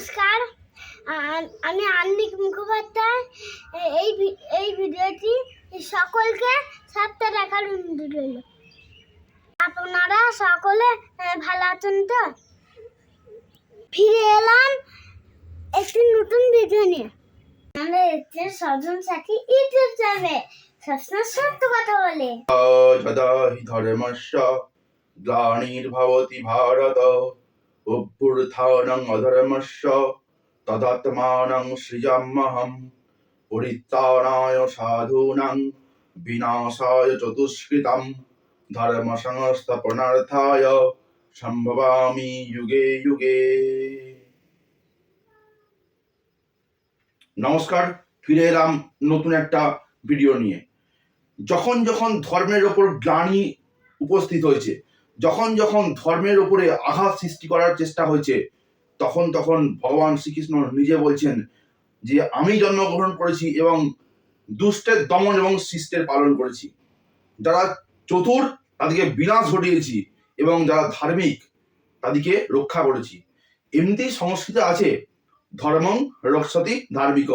নমস্কার। আমি আন্নিক মুখোপাধ্যায়। এই এই ভিডিওটি সকলকে সাতটা দেখার অনুরোধ রইল। আপনারা সকলে ভালো আছেন তো? ফিরে এলাম একটি নতুন ভিডিও নিয়ে। আমাদের হচ্ছে সজন সাথী ইউটিউব চ্যানেলে সবসময় সত্য কথা বলে। ধর্মস্য, গ্লানির্ভবতি ভারত। অভ্যুত্থানং অধর্মস্য তদাত্মানং সৃজাম্যহম পরিত্রাণায় সাধূনাং বিনাশায় চতুষ্কৃতম ধর্ম সংস্থাপনার্থায় সম্ভবামি যুগে যুগে। নমস্কার, ফিরে এলাম নতুন একটা ভিডিও নিয়ে। যখন যখন ধর্মের ওপর গ্লানি উপস্থিত হয়েছে যখন যখন ধর্মের উপরে আঘাত সৃষ্টি করার চেষ্টা হয়েছে, তখন তখন ভগবান শ্রীকৃষ্ণ নিজে বলছেন যে, আমি জন্মগ্রহণ করেছি এবং দুষ্টের দমন এবং শিষ্টের পালন করেছি। যারা চতুর, তাদেরকে বিনাশ ঘটিয়েছি এবং যারা ধার্মিক, তাদেরকে রক্ষা করেছি। এমনি সংস্কৃতে আছে, ধর্মং রক্ষতি ধার্মিক।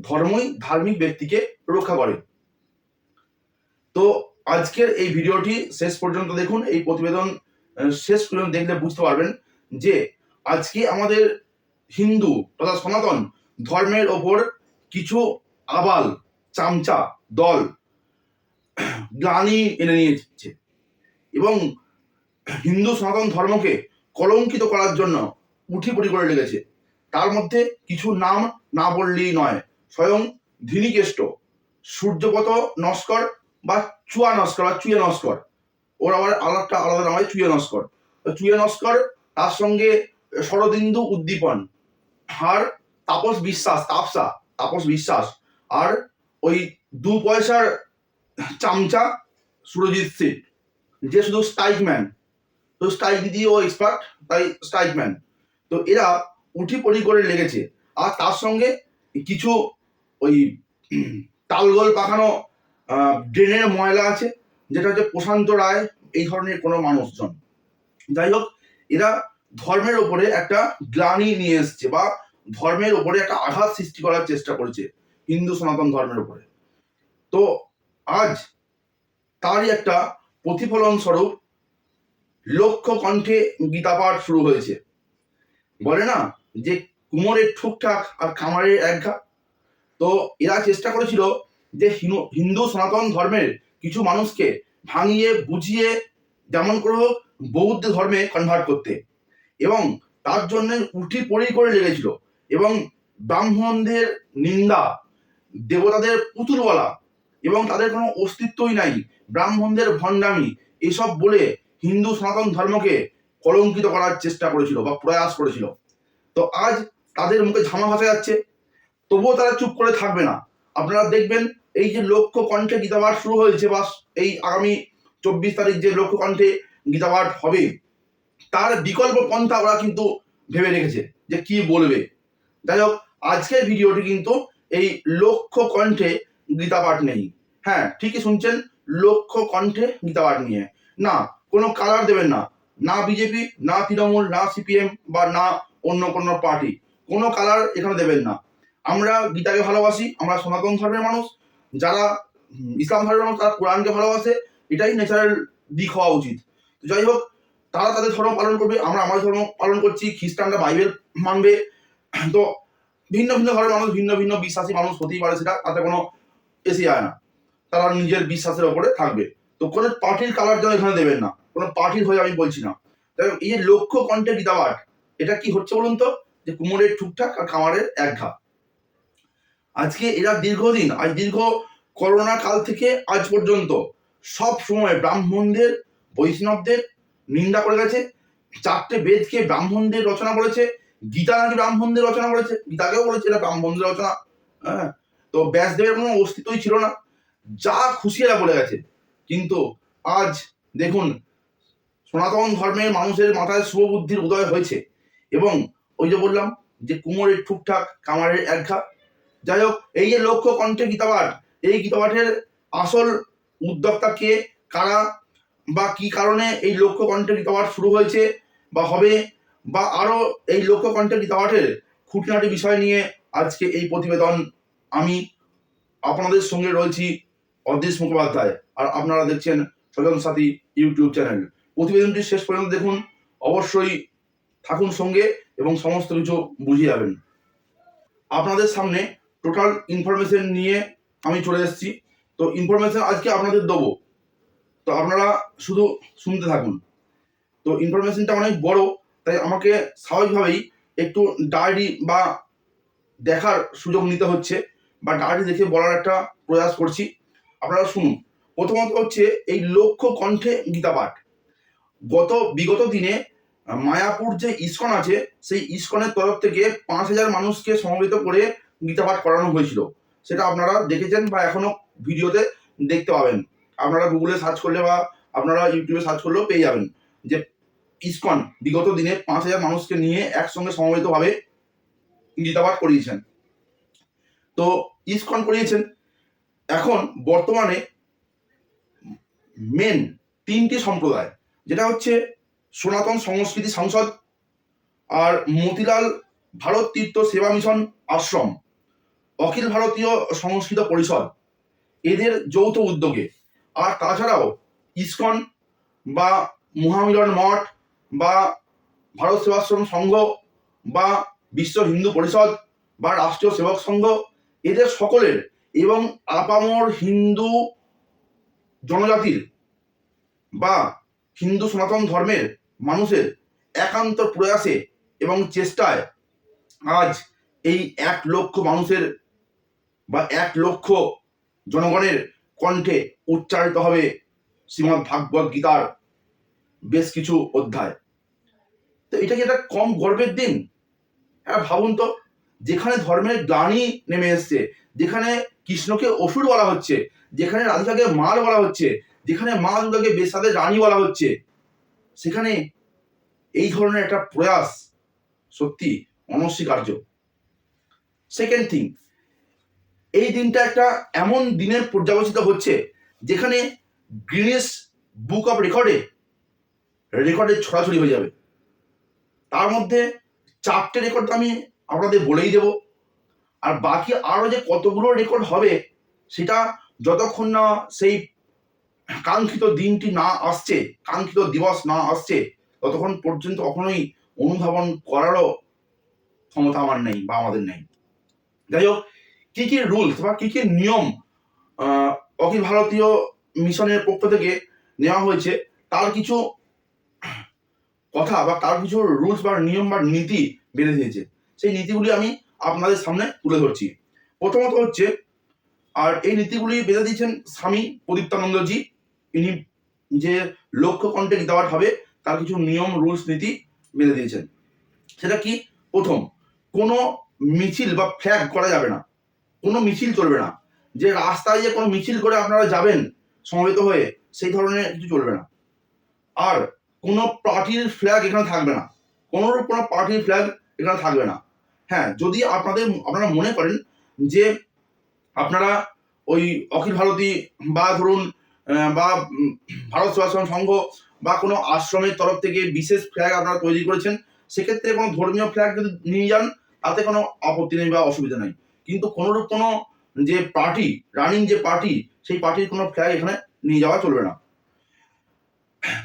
ধর্মই ধার্মিক ব্যক্তিকে রক্ষা করে। তো আজকের এই ভিডিওটি শেষ পর্যন্ত দেখুন, এই প্রতিবেদন শেষ পর্যন্ত দেখলে বুঝতে পারবেন যে আজকে আমাদের হিন্দু তথা সনাতন ধর্মের ওপর কিছু আবাল, চামচা, দল গ্লানি এনে নিয়েছে এবং হিন্দু সনাতন ধর্মকে কলঙ্কিত করার জন্য উঠি পড়ি করে লেগেছে। তার মধ্যে কিছু নাম না বললেই নয়, স্বয়ং ধিনিকেষ্ট, সূর্যপত নস্কর বা চুয়া নস্কর, বা চুয়ে নস্কর। ওর আবার আলাদা আলাদা নাম হয় চুয়ে নস্কর। চুয়ে নস্কর, তার সঙ্গে শরদিন্দু উদ্দীপন। আর তাপস বিশ্বাস, তাপসা, তাপস বিশ্বাস। আর ওই দু পয়সার চামচা সুরজিৎ সিং যে শুধু স্ট্রাইক ম্যান তো স্ট্রাইক ও এক্সপার্ট তাই স্ট্রাইক ম্যান তো এরা উঠি পড়ি করে লেগেছে। আর তার সঙ্গে কিছু ওই তালগোল পাখানো ড্রেনের ময়লা আছে, যেটা হচ্ছে প্রশান্ত রায়, এই ধরনের কোনো মানুষজন। যাই হোক, এরা ধর্মের ওপরে একটা গ্লানি নিয়ে এসছে বা ধর্মের ওপরে একটা আঘাত সৃষ্টি করার চেষ্টা করেছে হিন্দু সনাতন ধর্মের ওপরে। তো আজ তারই একটা প্রতিফলন স্বরূপ লক্ষ্য কণ্ঠে গীতাপাঠ শুরু হয়েছে। বলে না যে কুমোরের ঠুকঠাক আর খামারের একঘা? তো এরা চেষ্টা করেছিল যে হিনু- হিন্দু সনাতন ধর্মের কিছু মানুষকে ভাঙিয়ে, বুঝিয়ে, যেমন করে হোক, বৌদ্ধ ধর্মে কনভার্ট করতে। এবং তার জন্য উঠি পড়ি করে লেগেছিল। এবং ব্রাহ্মণদের নিন্দা, দেবতাদের পুতুল বলা এবং তাদের কোনো অস্তিত্বই নাই, ব্রাহ্মণদের ভণ্ডামি, এসব বলে হিন্দু সনাতন ধর্মকে কলঙ্কিত করার চেষ্টা করেছিল বা প্রয়াস করেছিল। তো আজ তাদের মুখে ঝামা ভাসা যাচ্ছে। তবুও তারা চুপ করে থাকবে না। আপনারা দেখবেন এই যে লক্ষ্য কণ্ঠে গীতাপাঠ শুরু হয়েছে বা এই আগামী চব্বিশ তারিখ যে লক্ষ্য কণ্ঠে গীতাপাঠ হবে, তার বিকল্প পন্থা ওরা কিন্তু ভেবে রেখেছে যে কি বলবে। যাই হোক, আজকের ভিডিওটি কিন্তু এই লক্ষ্য কণ্ঠে গীতাপাঠ নেই। হ্যাঁ ঠিকই শুনছেন, লক্ষ্য কণ্ঠে গীতাপাঠ নিয়ে। না, কোনো কালার দেবেন না। না বিজেপি না তৃণমূল, না সিপিএম বা না অন্য কোনো পার্টি কোনো কালার এখানে দেবেন না। আমরা গীতাকে ভালোবাসি, আমরা সনাতন ধর্মের মানুষ যারা ইসলাম ধর্মের মানুষ, তারা কোরআনকে ভালোবাসে, এটাই ন্যাচারাল দিক হওয়া উচিত। তো যাই হোক, তারা তাদের ধর্ম পালন করবে, আমরা আমাদের ধর্ম পালন করছি, খ্রিস্টানরা বাইবেল মানবে। তো ভিন্ন ভিন্ন ধর্মের মানুষ, ভিন্ন ভিন্ন বিশ্বাসী মানুষ হতেই পারে সেটা, তাতে কোনো এসে যায় না। তারা নিজের বিশ্বাসের ওপরে থাকবে। তো কোনো পার্টির কালার যেন এখানে দেবেন না, কোনো পার্টির হয়ে আমি বলছি না। তাই এই যে লক্ষ্য কণ্ঠে গীতাপাঠ এটা কি হচ্ছে বলুন তো? যে কুমোরের ঠুকঠাক আর খামারের এক ঘা আজকে এরা দীর্ঘদিন, আজ দীর্ঘ করোনা কাল থেকে আজ পর্যন্ত সব সময় ব্রাহ্মণদের, বৈষ্ণবদের নিন্দা করে গেছে। চারটে বেদকে ব্রাহ্মণদের রচনা করেছে। গীতা নাকি ব্রাহ্মণদের রচনা করেছে? গীতাকেও বলেছে এটা ব্রাহ্মণদের রচনা। হ্যাঁ তো ব্যাসদেবের কোনো অস্তিত্বই ছিল না। যা খুশি এরা বলে গেছে। কিন্তু আজ দেখুন, সনাতন ধর্মের মানুষের মাথায় শুভবুদ্ধির উদয় হয়েছে। এবং ওই যে বললাম যে কুমোরের ঠুকঠাক, কামারের একঘা। যাই হোক, এই যে লক্ষ্য কণ্ঠে গীতাপাঠ এই গীতাপাঠের আসল উদ্যোক্তা কে, কারা, বা কি কারণে এই লক্ষ্য কণ্ঠে গীতাপাঠ শুরু হয়েছে, বা হবে, বা আরও এই লক্ষ্য কন্টেন্ট গীতাপাঠের খুঁটিনাটি বিষয় নিয়ে আজকে এই প্রতিবেদন আমি আপনাদের সঙ্গে রয়েছি অদৃশ মুখোপাধ্যায়, আর আপনারা দেখছেন স্বজন সাথী ইউটিউব চ্যানেল। প্রতিবেদনটি শেষ পর্যন্ত দেখুন, অবশ্যই থাকুন সঙ্গে এবং সমস্ত কিছু বুঝে যাবেন। আপনাদের সামনে টোটাল ইনফরমেশন নিয়ে আমি চলে এসেছি। তো ইনফরমেশন আজকে আপনাদের দেবো। তো আপনারা শুধু শুনতে থাকুন। তো ইনফরমেশনটা অনেক বড়, তাই আমাকে স্বাভাবিকভাবেই একটু ডায়েরি বা দেখার সুযোগ নিতে হচ্ছে বা ডায়েরি দেখে বলার একটা প্রয়াস করছি। আপনারা শুনুন। প্রথমত হচ্ছে এই লক্ষ্য কণ্ঠে গীতাপাঠ গত বিগত দিনে মায়াপুর যে ইস্কন আছে, সেই ইস্কনের তরফ থেকে পাঁচ হাজার মানুষকে সমবেত করে গীতাপাঠ করানো হয়েছিল। সেটা আপনারা দেখেছেন বা এখনও ভিডিওতে দেখতে পাবেন। আপনারা গুগলে সার্চ করলে বা আপনারা ইউটিউবে সার্চ করলেও পেয়ে যাবেন যে ইস্কন বিগত দিনে পাঁচ হাজার মানুষকে নিয়ে একসঙ্গে সমবেতভাবে গীতাবাদ করিয়েছেন। তো ইস্কন করিয়েছেন। এখন বর্তমানে মেন তিনটি সম্প্রদায়, যেটা হচ্ছে সনাতন সংস্কৃতি সংসদ আর মতিলাল ভারত তীর্থ সেবা মিশন আশ্রম। অখিল ভারতীয় সংস্কৃত পরিষদ এদের যৌথ উদ্যোগে। আর তাছাড়াও ইসকন বা মহামিলন মঠ বা ভারত সেবাশ্রম সংঘ বা বিশ্ব হিন্দু পরিষদ বা রাষ্ট্রীয় সেবক সংঘ, এদের সকলের এবং আপামর হিন্দু জনজাতির বা হিন্দু সনাতন ধর্মের মানুষের একান্ত প্রয়াসে এবং চেষ্টায় আজ এই এক লক্ষ মানুষের বা এক লক্ষ জনগণের কণ্ঠে উচ্চারিত হবে শ্রীমৎ ভাগবত গীতার বেশ কিছু অধ্যায়। তো এটা কি একটা কম গর্বের দিন? হ্যাঁ ভাবুন তো, যেখানে ধর্মের গ্লানি নেমে এসছে, যেখানে কৃষ্ণকে অসুর বলা হচ্ছে, যেখানে রাধিকাকে মাল বলা হচ্ছে, যেখানে মা দুর্গাকে বেসাদের রানী বলা হচ্ছে, সেখানে এই ধরনের একটা প্রয়াস সত্যি অনস্বীকার্য। সেকেন্ড থিং এই দিনটা একটা এমন দিনের পর্যালোচিত হচ্ছে যেখানে গ্রিনিস বুক অফ রেকর্ডে রেকর্ডে ছড়াছড়ি হয়ে যাবে। তার মধ্যে চারটে রেকর্ড আমি আপনাদের বলেই দেব। আর বাকি আরও যে কতগুলো রেকর্ড হবে সেটা যতক্ষণ না সেই কাঙ্ক্ষিত দিনটি না আসছে, কাঙ্ক্ষিত দিবস না আসছে, ততক্ষণ পর্যন্ত কখনোই অনুধাবন করারও ক্ষমতা আমার নেই বা আমাদের নেই। যাই হোক কি কি রুলস বা কি কি নিয়ম অখিল ভারতীয় মিশনের পক্ষ থেকে নেওয়া হয়েছে, তার কিছু কথা বা তার কিছু রুলস বা নিয়ম বা নীতি বেঁধে দিয়েছে। সেই নীতিগুলি আমি আপনাদের সামনে তুলে ধরছি। প্রথমত হচ্ছে, আর এই নীতিগুলি বেঁধে দিয়েছেন স্বামী প্রদীপ্তানন্দজি। ইনি যে লক্ষ্য কণ্ঠে গীতাপাঠ হবে, তার কিছু নিয়ম রুলস নীতি বেঁধে দিয়েছেন। সেটা কি? প্রথম, কোনো মিছিল বা ফ্ল্যাগ করা যাবে না। কোনো মিছিল চলবে না। যে রাস্তায় যে কোনো মিছিল করে আপনারা যাবেন সমবেত হয়ে, সেই ধরনের কিছু চলবে না। আর কোনো পার্টির ফ্ল্যাগ এখানে থাকবে না। কোনো কোনো পার্টির ফ্ল্যাগ এখানে থাকবে না। হ্যাঁ যদি আপনাদের, আপনারা মনে করেন যে আপনারা ওই অখিল ভারতী বা ধরুন বা ভারত সেবাশ্রম সংঘ বা কোনো আশ্রমের তরফ থেকে বিশেষ ফ্ল্যাগ আপনারা তৈরি করেছেন, সেক্ষেত্রে কোনো ধর্মীয় ফ্ল্যাগ যদি নিয়ে যান, তাতে কোনো আপত্তি নেই বা অসুবিধা নেই। কিন্তু কোনোরূপ কোনো যে পার্টি রানিং যে পার্টি সেই পার্টির কোনো ফ্ল্যাগ এখানে নিয়ে যাওয়া চলবে না।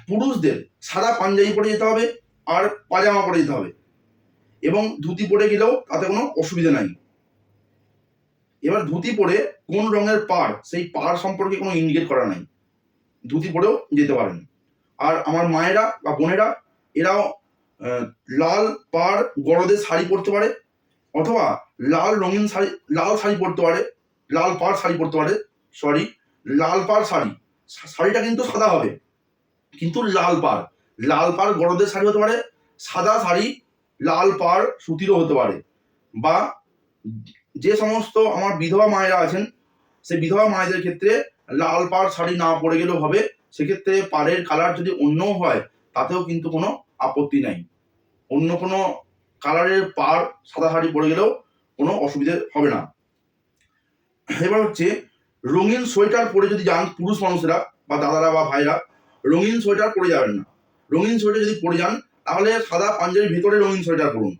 পুরুষদের সাদা পাঞ্জাবি পরে যেতে হবে আর পাজামা পরে যেতে হবে। এবং ধুতি পরে গেলেও তাতে কোনো অসুবিধা নাই। এবার ধুতি পরে কোন রঙের পাড়, সেই পাড় সম্পর্কে কোনো ইন্ডিকেট করা নাই। ধুতি পরেও যেতে পারেন। আর আমার মায়েরা বা বোনেরা, এরাও লাল পাড় গরদের শাড়ি পরতে পারে। অথবা লাল রঙিন শাড়ি, লাল শাড়ি পরতে পারে, লাল পাড় শাড়ি পরতে পারে সরি লাল পাড় শাড়ি। শাড়িটা কিন্তু সাদা হবে, কিন্তু লাল পাড়। লাল পাড় গরদের শাড়ি হতে পারে, সাদা শাড়ি লাল পাড় সুতিরও হতে পারে। বা যে সমস্ত আমার বিধবা মায়েরা আছেন সেই বিধবা মায়েদের ক্ষেত্রে লাল পাড় শাড়ি না পরে গেলেও হবে, সেক্ষেত্রে পাড়ের কালার যদি অন্য হয়, তাতেও কিন্তু কোনো আপত্তি নাই। অন্য কোনো কালারের পাড় সাদা শাড়ি পরে গেলেও কোনো অসুবিধে হবে না। এবার হচ্ছে রঙিন সোয়েটার পরে যদি যান পুরুষ মানুষেরা বা দাদারা বা ভাইরা, রঙিন সোয়েটার পরে যাবেন না। রঙিন সোয়েটার যদি পরে যান, তাহলে সাদা পাঞ্জাবির ভিতরে রঙিন সোয়েটার পরুন।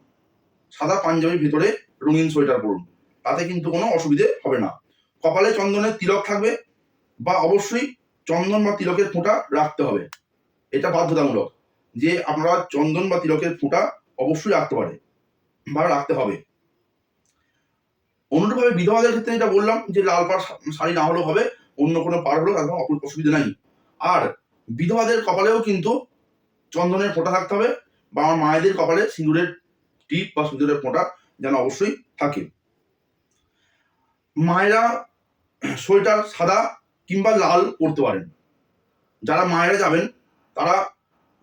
সাদা পাঞ্জাবির ভিতরে রঙিন সোয়েটার পরুন। তাতে কিন্তু কোনো অসুবিধে হবে না। কপালে চন্দনের তিলক থাকবে বা অবশ্যই চন্দন বা তিলকের ফোঁটা রাখতে হবে। এটা বাধ্যতামূলক। যে আপনারা চন্দন বা তিলকের ফোঁটা অবশ্যই রাখতে পারে, বা রাখতে হবে। অনুরূপভাবে বিধবাদের ক্ষেত্রে যেটা বললাম, যে লাল পাড় শাড়ি না হলেও হবে, অন্য কোনো পাড় হলেও তাদের অসুবিধা নাই। আর বিধবাদের কপালেও কিন্তু চন্দনের ফোঁটা থাকতে হবে, বা আমার মায়েদের কপালে সিঁদুরের টিপ বা সিঁদুরের ফোঁটা যেন অবশ্যই থাকে। মায়েরা সোয়েটার সাদা কিংবা লাল পরতে পারেন। যারা মায়েরা যাবেন, তারা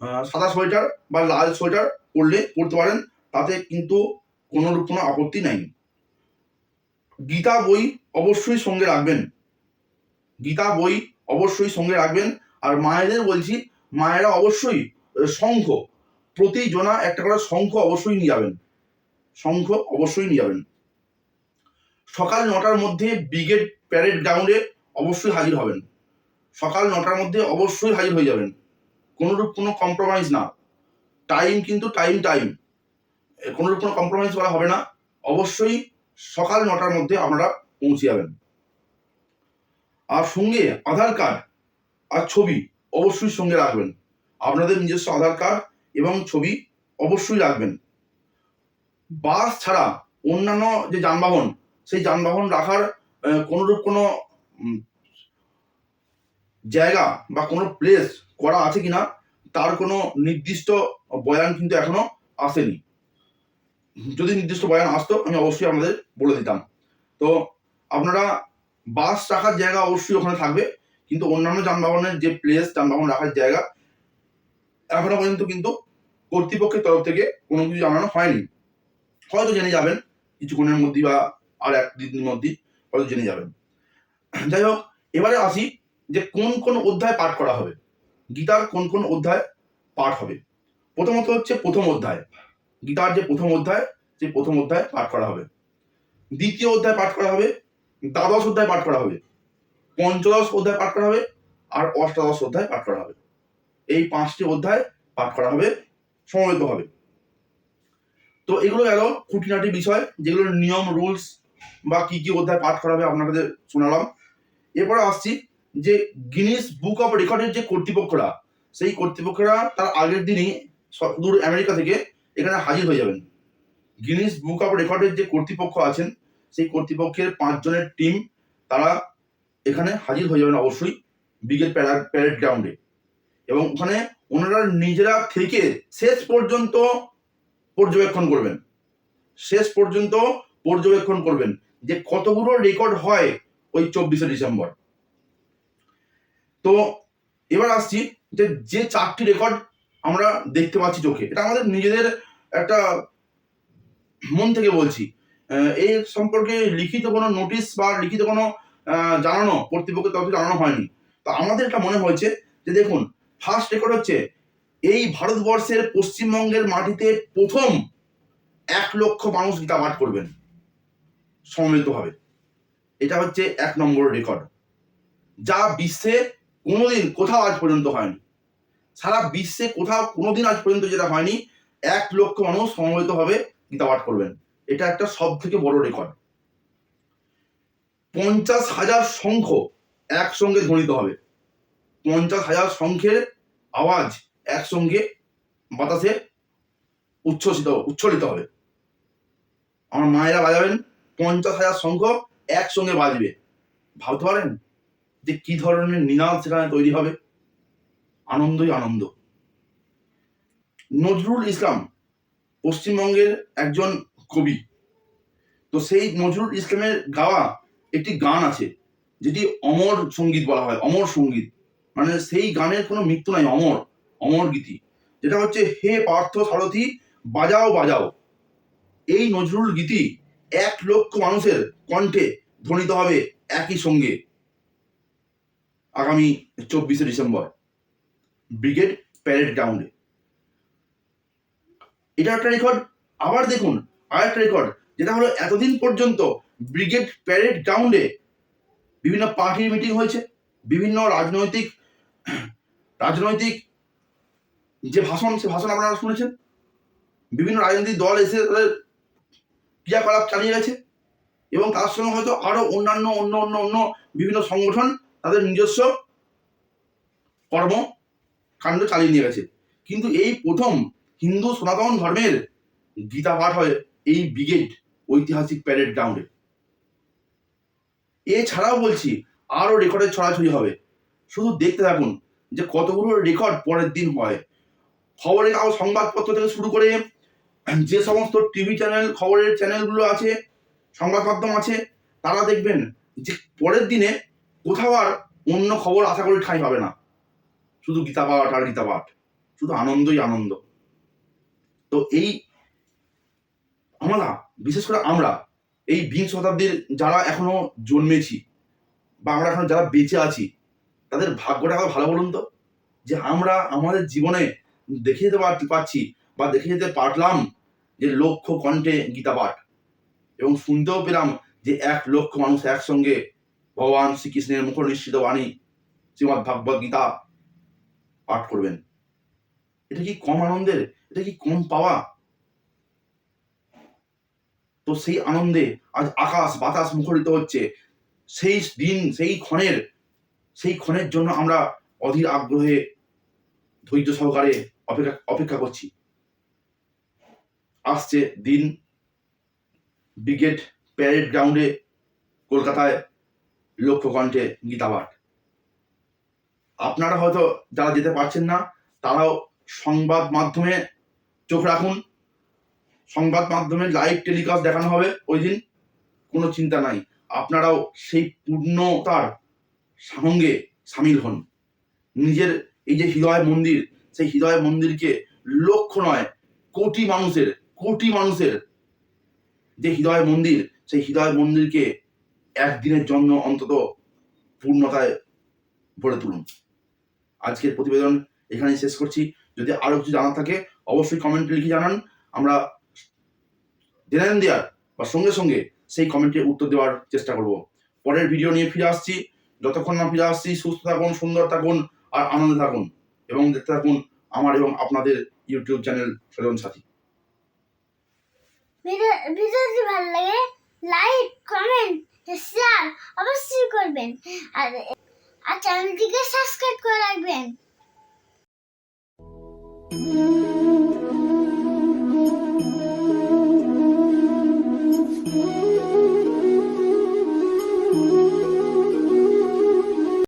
সাদা সোয়েটার বা লাল সোয়েটার পরলে পরতে পারেন, তাতে কিন্তু কোনো কোনো আপত্তি নাই। গীতা বই অবশ্যই সঙ্গে রাখবেন। গীতা বই অবশ্যই সঙ্গে রাখবেন। আর মায়েদের বলছি, মায়েরা অবশ্যই শঙ্খ প্রতি জনা একটা করে শঙ্খ অবশ্যই নিয়ে যাবেন। শঙ্খ অবশ্যই নিয়ে যাবেন। সকাল নটার মধ্যে ব্রিগেড প্যারেড গ্রাউন্ডে অবশ্যই হাজির হবেন। সকাল নটার মধ্যে অবশ্যই হাজির হয়ে যাবেন। কোনোরূপ কোনো কম্প্রোমাইজ না। টাইম কিন্তু টাইম টাইম কোনোরূপ কোনো কম্প্রোমাইজ করা হবে না। অবশ্যই সকাল নটার মধ্যে আপনারা পৌঁছে যাবেন। আর সঙ্গে আধার কার্ড আর ছবি অবশ্যই সঙ্গে রাখবেন। আপনাদের নিজস্ব আধার কার্ড এবং ছবি অবশ্যই রাখবেন। বাস ছাড়া অন্যান্য যে যানবাহন, সেই যানবাহন রাখার কোনোরূপ কোনো জায়গা বা কোনো প্লেস করা আছে কিনা, তার কোনো নির্দিষ্ট বয়ান কিন্তু এখনও আসেনি। যদি নির্দিষ্ট বয়ান আসতো, আমি অবশ্যই আপনাদের বলে দিতাম। তো আপনারা বাস রাখার জায়গা অবশ্যই ওখানে থাকবে, কিন্তু অন্যান্য যানবাহনের যে প্লেস যানবাহন রাখার জায়গা, এখনও পর্যন্ত কিন্তু কর্তৃপক্ষের তরফ থেকে কোনো কিছু জানানো হয়নি। হয়তো জেনে যাবেন, কিছুক্ষণের মধ্যে বা আর এক দিনের মধ্যে হয়তো জেনে যাবেন। যাই হোক, এবারে আসি যে কোন কোন অধ্যায় পাঠ করা হবে। গীতার কোন কোন অধ্যায় পাঠ হবে। প্রথমত হচ্ছে প্রথম অধ্যায়। গীতার যে প্রথম অধ্যায়, সেই প্রথম অধ্যায় পাঠ করা হবে। দ্বিতীয় অধ্যায় পাঠ করা হবে, দ্বাদশ অধ্যায় পাঠ করা হবে, পঞ্চদশ অধ্যায় পাঠ করা হবে, আর অষ্টাদশ অধ্যায় পাঠ করা হবে। এই পাঁচটি অধ্যায় পাঠ করা হবে, সমবেত হবে। তো এগুলো গেল খুঁটিনাটি বিষয় যেগুলোর নিয়ম, রুলস বা কি কি অধ্যায় পাঠ করা হবে আপনাদের শোনালাম। এরপরে আসছি যে গিনিস বুক অফ রেকর্ডের যে কর্তৃপক্ষরা, সেই কর্তৃপক্ষরা তার আগের দিনই দূর আমেরিকা থেকে এখানে হাজির হয়ে যাবেন। গিনিস বুক অফ রেকর্ডের যে কর্তৃপক্ষ আছেন, সেই কর্তৃপক্ষের পাঁচজনের টিম তারা এখানে হাজির হয়ে যাবেন অবশ্যই ব্রিগেড প্যারা প্যারেড গ্রাউন্ডে। এবং ওখানে ওনারা নিজেরা থেকে শেষ পর্যন্ত পর্যবেক্ষণ করবেন। শেষ পর্যন্ত পর্যবেক্ষণ করবেন যে কতগুলো রেকর্ড হয় ওই চব্বিশে ডিসেম্বর। তো এবার আসছি যে যে চারটি রেকর্ড আমরা দেখতে পাচ্ছি চোখে, এটা আমাদের নিজেদের একটা মন থেকে বলছি। এই সম্পর্কে লিখিত কোনো নোটিশ বা লিখিত কোনো জানানো কর্তৃপক্ষের তরফ জানানো হয়নি। তো আমাদের এটা মনে হয়েছে যে, দেখুন ফার্স্ট রেকর্ড হচ্ছে এই ভারতবর্ষের পশ্চিমবঙ্গের মাটিতে প্রথম এক লক্ষ মানুষ গীতা পাঠ করবেন সম্মিলিতভাবে এটা হচ্ছে এক নম্বর রেকর্ড যা বিশ্বে কোনোদিন কোথাও আজ পর্যন্ত হয়নি। সারা বিশ্বে কোথাও কোনোদিন আজ পর্যন্ত যেটা হয়নি, এক লক্ষ মানুষ সমবেতভাবে গীতা পাঠ করবেন। এটা একটা সব থেকে বড় রেকর্ড পঞ্চাশ হাজার সংখ্য একসঙ্গে ধ্বনিত হবে। পঞ্চাশ হাজার শঙ্খের আওয়াজ একসঙ্গে বাতাসে উচ্ছ্বসিত, উচ্ছ্বলিত হবে। আমার মায়েরা বাজাবেন, পঞ্চাশ হাজার শঙ্খ একসঙ্গে বাজবে। ভাবতে পারেন? যে কি ধরনের নিনাদ সেখানে তৈরি হবে? আনন্দই আনন্দ। নজরুল ইসলাম পশ্চিমবঙ্গের একজন কবি। তো সেই নজরুল ইসলামের গাওয়া একটি গান আছে, যেটি অমর সংগীত বলা হয়, অমর সংগীত। মানে সেই গানের কোনো মৃত্যু নাই, অমর অমর গীতি। যেটা হচ্ছে হে পার্থ সারথি, বাজাও বাজাও। এই নজরুল গীতি এক লক্ষ মানুষের কণ্ঠে ধ্বনিত হবে একই সঙ্গে। আগামী চব্বিশে ডিসেম্বর, ব্রিগেড প্যারেড গ্রাউন্ডে। এটা একটা রেকর্ড আবার দেখুন আর একটা রেকর্ড যেটা হলো এতদিন পর্যন্ত ব্রিগেড প্যারেড গ্রাউন্ডে বিভিন্ন পার্টির মিটিং হয়েছে, বিভিন্ন রাজনৈতিক রাজনৈতিক যে ভাষণ, সে ভাষণ আপনারা শুনেছেন? বিভিন্ন রাজনৈতিক দল এসে তাদের ক্রিয়াকলাপ চালিয়ে গেছে এবং তার সঙ্গে হয়তো আরও অন্যান্য, অন্য অন্য অন্য বিভিন্ন সংগঠন তাদের নিজস্ব কর্ম কাণ্ড চালিয়ে নিয়ে গেছে। কিন্তু এই প্রথম হিন্দু সনাতন ধর্মের গীতা পাঠ হয় এই ব্রিগেড ঐতিহাসিক প্যারেড গ্রাউন্ডে এছাড়াও বলছি আরও রেকর্ডের ছড়াছড়ি হবে। শুধু দেখতে থাকুন যে কতগুলো রেকর্ড পরের দিন হয়। খবরের কাগজ, সংবাদপত্র থেকে শুরু করে যে সমস্ত টিভি চ্যানেল খবরের চ্যানেলগুলো আছে, সংবাদ মাধ্যম আছে, তারা দেখবেন যে পরের দিনে কোথাও আর অন্য খবর আশা করি ঠাঁই পাবে না। শুধু গীতা পাঠ আর গীতা পাঠ। শুধু আনন্দই আনন্দ। তো এই আমরা, বিশেষ করে আমরা, এই বিংশ শতাব্দীর যারা এখনও জন্মেছি বা আমরা এখন যারা বেঁচে আছি, তাদের ভাগ্যটা কত ভালো বলুন তো? যে আমরা আমাদের জীবনে দেখে যেতে পার- পারছি বা দেখে যেতে পারলাম যে লক্ষ কণ্ঠে গীতা পাঠ। এবং শুনতেও পেলাম যে এক লক্ষ মানুষ একসঙ্গে ভগবান শ্রীকৃষ্ণের মুখ নিশ্চিত বাণী শ্রীমৎ ভাগবত গীতা পাঠ করবেন। এটা কি কম আনন্দের? এটা কি কম পাওয়া? তো সেই আনন্দে আজ আকাশ, বাতাস মুখরিত হচ্ছে। সেই দিন, সেই ক্ষণের সেই ক্ষণের জন্য আমরা অধীর আগ্রহে ধৈর্য সহকারে অপেক্ষা অপেক্ষা করছি। আসছে দিন, ব্রিগেড প্যারেড গ্রাউন্ডে কলকাতায় লক্ষ্য কণ্ঠে গীতাপাঠ আপনারা হয়তো যারা যেতে পারছেন না, তারাও সংবাদ মাধ্যমে চোখ রাখুন। সংবাদ মাধ্যমে লাইভ টেলিকাস্ট দেখানো হবে ওই দিন, কোনো চিন্তা নাই। আপনারাও সেই পূর্ণতার সঙ্গে সামিল হন। নিজের এই যে হৃদয় মন্দির, সেই হৃদয় মন্দিরকে লক্ষ নয়, কোটি মানুষের কোটি মানুষের যে হৃদয় মন্দির, সেই হৃদয় মন্দিরকে একদিনের জন্য অন্তত পূর্ণতায় ভরে তুলুন। আজকের প্রতিবেদন এখানেই শেষ করছি। যদি আরও কিছু জানার থাকে, অবশ্যই কমেন্টে লিখে জানান। আমরা জেনে দেওয়ার বা সঙ্গে সঙ্গে সেই কমেন্টের উত্তর দেওয়ার চেষ্টা করব। পরের ভিডিও নিয়ে ফিরে আসছি। যতক্ষণ না ফিরে আসছি, সুস্থ থাকুন, সুন্দর থাকুন আর আনন্দে থাকুন এবং দেখতে থাকুন আমার এবং আপনাদের ইউটিউব চ্যানেল সজন সাথী। ভিডিও ভিডিওটি ভালো লাগে লাইক কমেন্ট শেয়ার অবশ্যই করবেন। আর আর চ্যানেলটিকে সাবস্ক্রাইব করে রাখবেন।